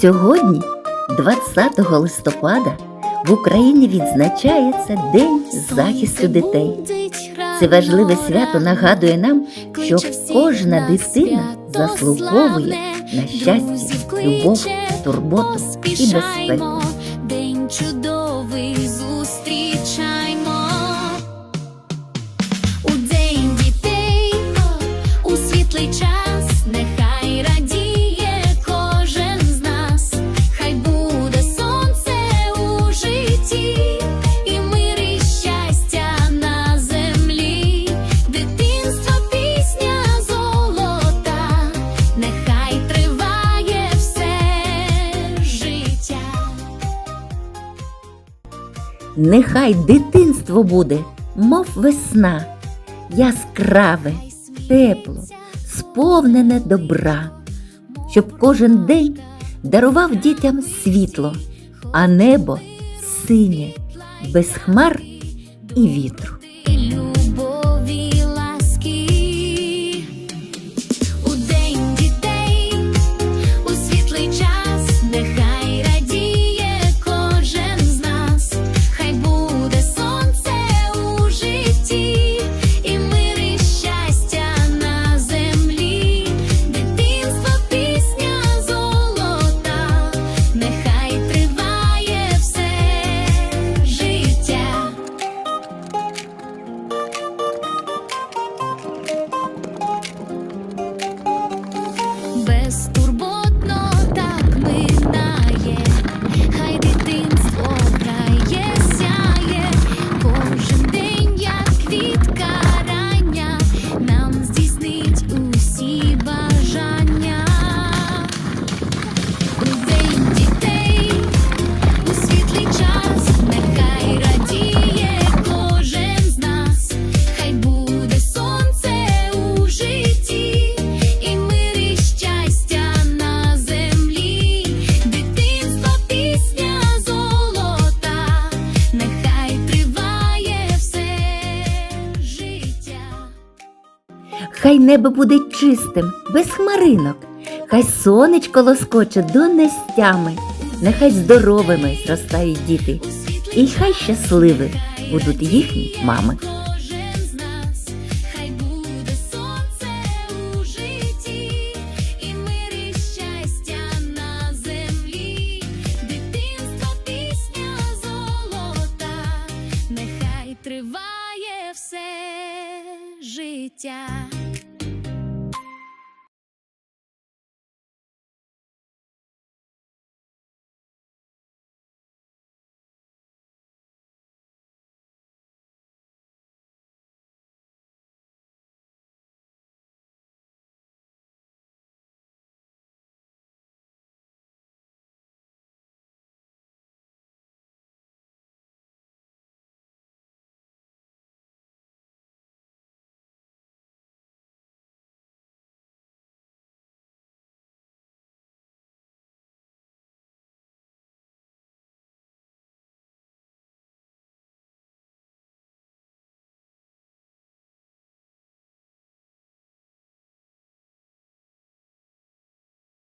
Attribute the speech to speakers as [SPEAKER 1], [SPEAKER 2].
[SPEAKER 1] Сьогодні, 20 листопада, в Україні відзначається День захисту дітей. Це важливе свято нагадує нам, що кожна дитина заслуговує на щастя, любов, турботу і безпеку.
[SPEAKER 2] День чудовий зустрічаймо. У день дітей, у світлий час, Нехай дитинство
[SPEAKER 1] буде, мов весна, яскраве, тепло, сповнене добра, щоб кожен день дарував дітям світло, а небо синє, без хмар і вітру.
[SPEAKER 2] Хай
[SPEAKER 1] небо буде чистим, без хмаринок, хай сонечко лоскоче до нестями, нехай здоровими зростають діти, і хай щасливі будуть їхні мами.